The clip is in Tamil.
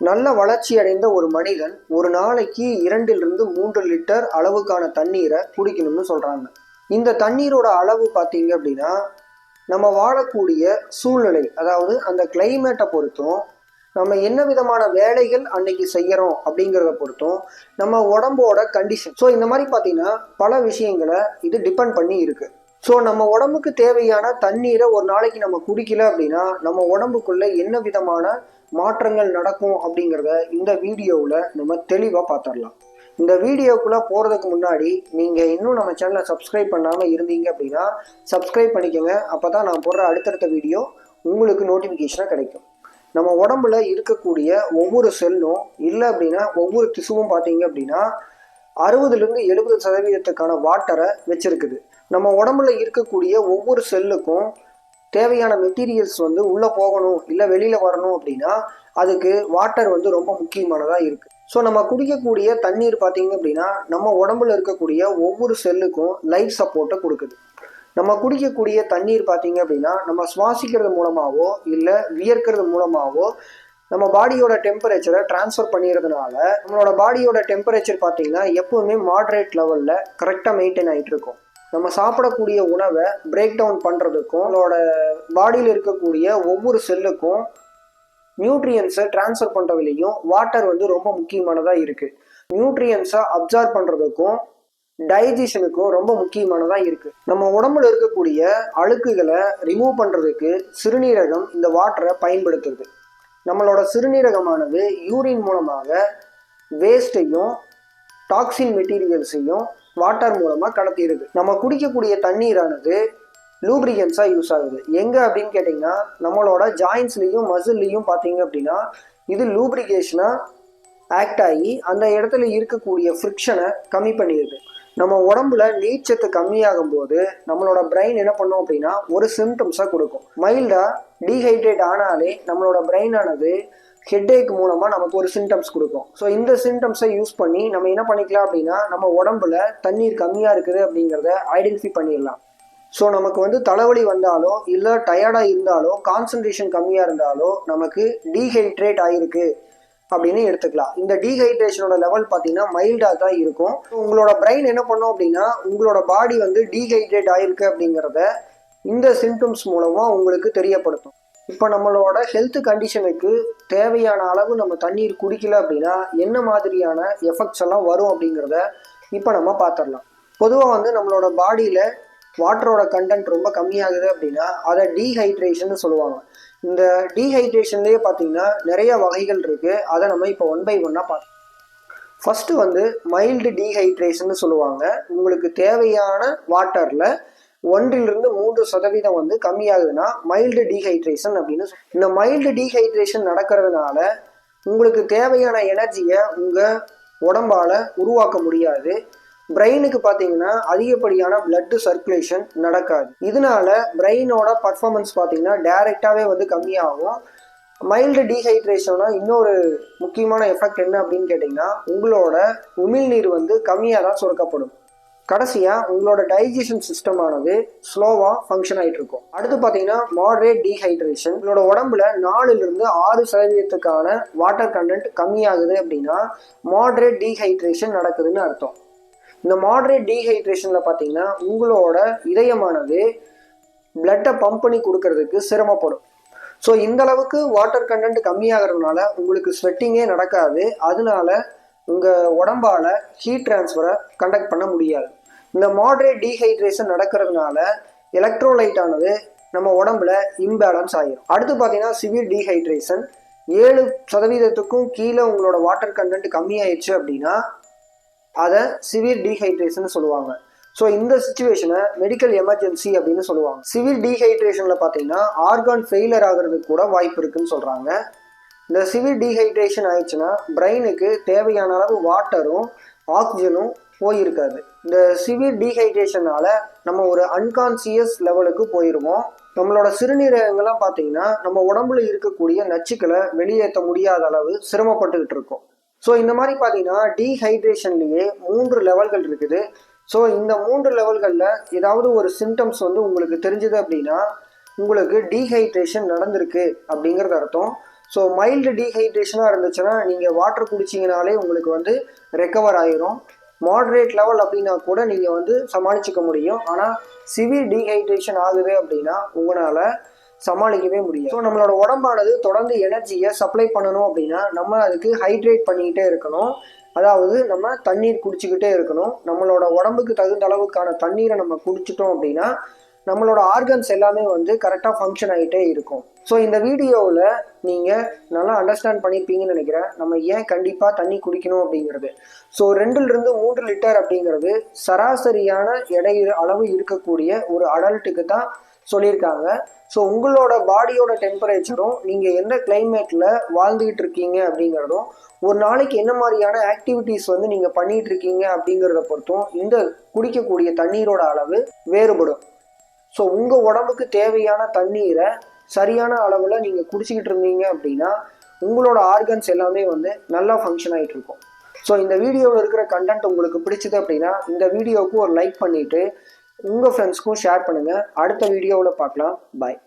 நல்ல வளர்ச்சி அடைந்த ஒரு மனிதன் ஒரு நாளைக்கு இரண்டிலிருந்து மூன்று லிட்டர் அளவுக்கான தண்ணீரை குடிக்கணும்னு சொல்கிறாங்க இந்த தண்ணீரோட அளவு பார்த்தீங்க அப்படின்னா நம்ம வாழக்கூடிய சூழ்நிலை அதாவது அந்த கிளைமேட்டை பொறுத்தும் நம்ம என்ன விதமான வேலைகள் அன்னைக்கு செய்கிறோம் அப்படிங்கிறத பொறுத்தும் நம்ம உடம்போட கண்டிஷன் ஸோ இந்த மாதிரி பார்த்தீங்கன்னா பல விஷயங்களை இது டிபெண்ட் பண்ணி இருக்குது ஸோ நம்ம உடம்புக்கு தேவையான தண்ணீரை ஒரு நாளைக்கு நம்ம குடிக்கல அப்படின்னா நம்ம உடம்புக்குள்ள என்ன விதமான மாற்றங்கள் நடக்கும் அப்படிங்கிறத இந்த வீடியோவில் நம்ம தெளிவாக பார்த்துடலாம் இந்த வீடியோக்குள்ளே போகிறதுக்கு முன்னாடி நீங்கள் இன்னும் நம்ம சேனலை சப்ஸ்கிரைப் பண்ணாமல் இருந்தீங்க அப்படின்னா சப்ஸ்கிரைப் பண்ணிக்கோங்க. அப்போ தான் நான் போடுற அடுத்தடுத்த வீடியோ உங்களுக்கு நோட்டிஃபிகேஷனாக கிடைக்கும். நம்ம உடம்புல இருக்கக்கூடிய ஒவ்வொரு செல்லும் இல்லை அப்படின்னா ஒவ்வொரு திசுவும் பார்த்தீங்க அப்படின்னா அறுபதுலேருந்து எழுபது சதவீதத்துக்கான வாட்டரை வச்சிருக்குது. நம்ம உடம்புல இருக்கக்கூடிய ஒவ்வொரு செல்லுக்கும் தேவையான மெட்டீரியல்ஸ் வந்து உள்ளே போகணும் இல்லை வெளியில் வரணும் அப்படின்னா அதுக்கு வாட்டர் வந்து ரொம்ப முக்கியமானதாக இருக்குது ஸோ நம்ம குடிக்கக்கூடிய தண்ணீர் பார்த்தீங்க அப்படின்னா நம்ம உடம்புல இருக்கக்கூடிய ஒவ்வொரு செல்லுக்கும் லைஃப் சப்போர்ட்டை கொடுக்குது. நம்ம குடிக்கக்கூடிய தண்ணீர் பார்த்தீங்க அப்படின்னா நம்ம சுவாசிக்கிறது மூலமாகவோ இல்லை வியர்க்கிறது மூலமாகவோ நம்ம பாடியோட டெம்பரேச்சரை ட்ரான்ஸ்ஃபர் பண்ணிடுறதுனால நம்மளோட பாடியோட டெம்பரேச்சர் பார்த்தீங்கன்னா எப்பவுமே மாட்ரேட் லெவலில் கரெக்டாக மெயின்டைன் ஆகிட்டு இருக்கும். நம்ம சாப்பிடக்கூடிய உணவை பிரேக் டவுன் பண்ணுறதுக்கும் நம்மளோட பாடியில் இருக்கக்கூடிய ஒவ்வொரு செல்லுக்கும் நியூட்ரியன்ஸை ட்ரான்ஸ்ஃபர் பண்ணுறதுலையும் வாட்டர் வந்து ரொம்ப முக்கியமானதாக இருக்குது நியூட்ரியன்ஸை அப்சார்ப் பண்ணுறதுக்கும் டைஜஷனுக்கும் ரொம்ப முக்கியமானதாக இருக்குது நம்ம உடம்புல இருக்கக்கூடிய அழுக்குகளை ரிமூவ் பண்ணுறதுக்கு சிறுநீரகம் இந்த வாட்டரை பயன்படுத்துறது நம்மளோட சிறுநீரகமானது யூரின் மூலமாக வேஸ்ட்டையும் டாக்ஸின் மெட்டீரியல்ஸையும் வாட்டர் மூலமாக கடத்திடுது. நம்ம குடிக்கக்கூடிய தண்ணீரானது லூப்ரிகன்ஸாக யூஸ் ஆகுது. எங்கே அப்படின்னு கேட்டிங்கன்னா நம்மளோட ஜாயின்ஸ்லேயும் மசில்லையும் பார்த்தீங்க அப்படின்னா இது லூப்ரிகேஷனாக ஆக்ட் ஆகி அந்த இடத்துல இருக்கக்கூடிய ஃப்ரிக்ஷனை கம்மி பண்ணிடுது. நம்ம உடம்புல நீச்சத்து கம்மியாகும் போது நம்மளோட பிரெயின் என்ன பண்ணும் அப்படின்னா ஒரு சிம்டம்ஸாக கொடுக்கும். மைல்டாக டீஹைட்ரேட் ஆனாலே நம்மளோட பிரெயின் ஆனது ஹெட்டேக் மூலமாக நமக்கு ஒரு சிம்டம்ஸ் கொடுக்கும். ஸோ இந்த சிம்டம்ஸை யூஸ் பண்ணி நம்ம என்ன பண்ணிக்கலாம் அப்படின்னா நம்ம உடம்புல தண்ணீர் கம்மியாக இருக்குது அப்படிங்கிறத ஐடென்டிஃபை பண்ணிடலாம். ஸோ நமக்கு வந்து தலைவலி வந்தாலோ இல்லை டயர்டாக இருந்தாலோ கான்சன்ட்ரேஷன் கம்மியாக இருந்தாலோ நமக்கு டீஹைட்ரேட் ஆகிருக்கு அப்படின்னு எடுத்துக்கலாம். இந்த டீஹைட்ரேஷனோட லெவல் பார்த்தீங்கன்னா மைல்டாக தான் இருக்கும். உங்களோட பிரெயின் என்ன பண்ணும் அப்படின்னா உங்களோட பாடி வந்து டீஹைட்ரேட் ஆகிருக்கு அப்படிங்கிறத இந்த சிம்டம்ஸ் மூலமாக உங்களுக்கு தெரியப்படுத்தும். இப்போ நம்மளோட ஹெல்த் கண்டிஷனுக்கு தேவையான அளவு நம்ம தண்ணீர் குடிக்கல அப்படின்னா என்ன மாதிரியான எஃபெக்ட்ஸ் எல்லாம் வரும் அப்படிங்கிறத இப்போ நம்ம பார்த்துடலாம் பொதுவாக வந்து நம்மளோட பாடியில் வாட்டரோட கண்டென்ட் ரொம்ப கம்மியாகுது அப்படின்னா அதை டீஹைட்ரேஷன் சொல்லுவாங்க. இந்த டீஹைட்ரேஷன்லேயே பார்த்தீங்கன்னா நிறைய வகைகள் இருக்குது அதை நம்ம இப்போ ஒன் பை ஒன்னாக பார்த்தோம் ஃபஸ்ட்டு வந்து மைல்டு டீஹைட்ரேஷன் சொல்லுவாங்க. உங்களுக்கு தேவையான வாட்டரில் ஒன்றிலிருந்து மூன்று சதவீதம் வந்து கம்மியாகுதுன்னா மைல்டு டீஹைட்ரேஷன் அப்படின்னு இந்த மைல்டு டீஹைட்ரேஷன் நடக்கிறதுனால உங்களுக்கு தேவையான எனர்ஜியை உங்கள் உடம்பால் உருவாக்க முடியாது. பிரெயினுக்கு பார்த்தீங்கன்னா அதிகப்படியான blood சர்க்குலேஷன் நடக்காது. இதனால பிரெயினோட பர்ஃபார்மன்ஸ் பார்த்தீங்கன்னா டைரெக்டாகவே வந்து கம்மியாகும். மைல்டு டீஹைட்ரேஷனா இன்னொரு முக்கியமான எஃபெக்ட் என்ன அப்படின்னு கேட்டிங்கன்னா உங்களோட உமிழ்நீர் வந்து கம்மியாக தான் சுரக்கப்படும். கடைசியாக உங்களோட டைஜஷன் சிஸ்டமானது ஸ்லோவாக ஃபங்க்ஷன் ஆகிட்டு இருக்கும் அடுத்து பார்த்தீங்கன்னா மாடரேட் டீஹைட்ரேஷன் உங்களோட உடம்புல நாலுலேருந்து ஆறு சதவீதத்துக்கான வாட்டர் கண்டென்ட் கம்மியாகுது அப்படின்னா மாடரேட் டீஹைட்ரேஷன் நடக்குதுன்னு அர்த்தம். இந்த மாடரேட் டீஹைட்ரேஷனில் பார்த்தீங்கன்னா உங்களோட இதயமானது பிளட்டை பம்ப் பண்ணி கொடுக்கறதுக்கு சிரமப்படும். ஸோ இந்த அளவுக்கு வாட்டர் கண்டென்ட் கம்மியாகிறதுனால உங்களுக்கு ஸ்வெட்டிங்கே நடக்காது. அதனால உங்கள் உடம்பால் ஹீட் ட்ரான்ஸ்ஃபரை கண்டக்ட் பண்ண முடியாது. இந்த மாடரேட் டீஹைட்ரேஷன் நடக்கிறதுனால எலக்ட்ரோலைட் ஆனது நம்ம உடம்புல இம்பேலன்ஸ் ஆகிரும் அடுத்து பார்த்தீங்கன்னா சிவியர் டீஹைட்ரேஷன் ஏழு சதவீதத்துக்கும் கீழே உங்களோட வாட்டர் கண்டென்ட் கம்மியாயிடுச்சு அப்படின்னா அதை சிவியர் டீஹைட்ரேஷன் சொல்லுவாங்க. ஸோ இந்த சுச்சுவேஷனை மெடிக்கல் எமர்ஜென்சி அப்படின்னு சொல்லுவாங்க. சிவியர் டீஹைட்ரேஷனில் பார்த்தீங்கன்னா ஆர்கான் ஃபெயிலர் ஆகிறதுக்கு கூட வாய்ப்பு இருக்குன்னு சொல்கிறாங்க இந்த சிவியர் டீஹைட்ரேஷன் ஆயிடுச்சுன்னா பிரெயினுக்கு தேவையான அளவு வாட்டரும் ஆக்சிஜனும் போயிருக்காது. இந்த சிவியர் டீஹைட்ரேஷனால நம்ம ஒரு அன்கான்சியஸ் லெவலுக்கு போயிடுவோம் நம்மளோட சிறுநீரகங்கள்லாம் பார்த்தீங்கன்னா நம்ம உடம்புல இருக்கக்கூடிய நச்சுக்களை வெளியேற்ற முடியாத அளவு சிரமப்பட்டுக்கிட்டு இருக்கோம். ஸோ இந்த மாதிரி பார்த்தீங்கன்னா டீஹைட்ரேஷன்லேயே மூன்று லெவல்கள் இருக்குது. ஸோ இந்த மூன்று லெவல்களில் ஏதாவது ஒரு சிம்டம்ஸ் வந்து உங்களுக்கு தெரிஞ்சது அப்படின்னா உங்களுக்கு டீஹைட்ரேஷன் நடந்திருக்கு அப்படிங்கிறது அர்த்தம். ஸோ மைல்டு டீஹைட்ரேஷனாக இருந்துச்சுன்னா நீங்கள் வாட்டர் குடிச்சிங்கனாலே உங்களுக்கு வந்து ரெக்கவர் ஆயிரும். மாட்ரேட் லெவல் அப்படின்னா கூட நீங்கள் வந்து சமாளிச்சுக்க முடியும். ஆனால் சிவியர் டீஹைட்ரேஷன் ஆகுது அப்படின்னா உங்களால் சமாளிக்கவே முடியும் ஸோ நம்மளோட உடம்பானது தொடர்ந்து எனர்ஜியை சப்ளை பண்ணணும் அப்படின்னா நம்ம அதுக்கு ஹைட்ரேட் பண்ணிக்கிட்டே இருக்கணும். அதாவது நம்ம தண்ணீர் குடிச்சிக்கிட்டே இருக்கணும். நம்மளோட உடம்புக்கு தகுந்த அளவுக்கான தண்ணீரை நம்ம குடிச்சிட்டோம் அப்படின்னா நம்மளோட ஆர்கன்ஸ் எல்லாமே வந்து கரெக்டாக ஃபங்க்ஷன் ஆகிட்டே இருக்கும். ஸோ இந்த வீடியோவில் நீங்கள் நல்லா அண்டர்ஸ்டாண்ட் பண்ணியிருப்பீங்கன்னு நினைக்கிறேன். நம்ம ஏன் கண்டிப்பாக தண்ணி குடிக்கணும் அப்படிங்கிறது. ஸோ ரெண்டுலேருந்து மூன்று லிட்டர் அப்படிங்கிறது சராசரியான எடை அளவு இருக்கக்கூடிய ஒரு அடல்ட்டுக்கு தான் சொல்லியிருக்காங்க. ஸோ உங்களோட பாடியோட டெம்பரேச்சரும் நீங்கள் எந்த கிளைமேட்டில் வாழ்ந்துக்கிட்டு இருக்கீங்க அப்படிங்கிறதும் ஒரு நாளைக்கு என்ன மாதிரியான ஆக்டிவிட்டீஸ் வந்து நீங்கள் பண்ணிகிட்டு இருக்கீங்க அப்படிங்கிறத பொறுத்தும் இந்த குடிக்கக்கூடிய தண்ணீரோட அளவு வேறுபடும். ஸோ உங்கள் உடம்புக்கு தேவையான தண்ணீரை சரியான அளவில் நீங்கள் குடிச்சிக்கிட்டு இருந்தீங்க அப்படின்னா உங்களோட ஆர்கன்ஸ் எல்லாமே வந்து நல்லா ஃபங்க்ஷன் ஆகிட்டு இருக்கும். ஸோ இந்த வீடியோவில் இருக்கிற கண்டென்ட் உங்களுக்கு பிடிச்சது அப்படின்னா இந்த வீடியோவுக்கு ஒரு லைக் பண்ணிவிட்டு உங்கள் ஃப்ரெண்ட்ஸ்க்கும் ஷேர் பண்ணுங்கள் அடுத்த வீடியோவில் பார்க்கலாம். பாய்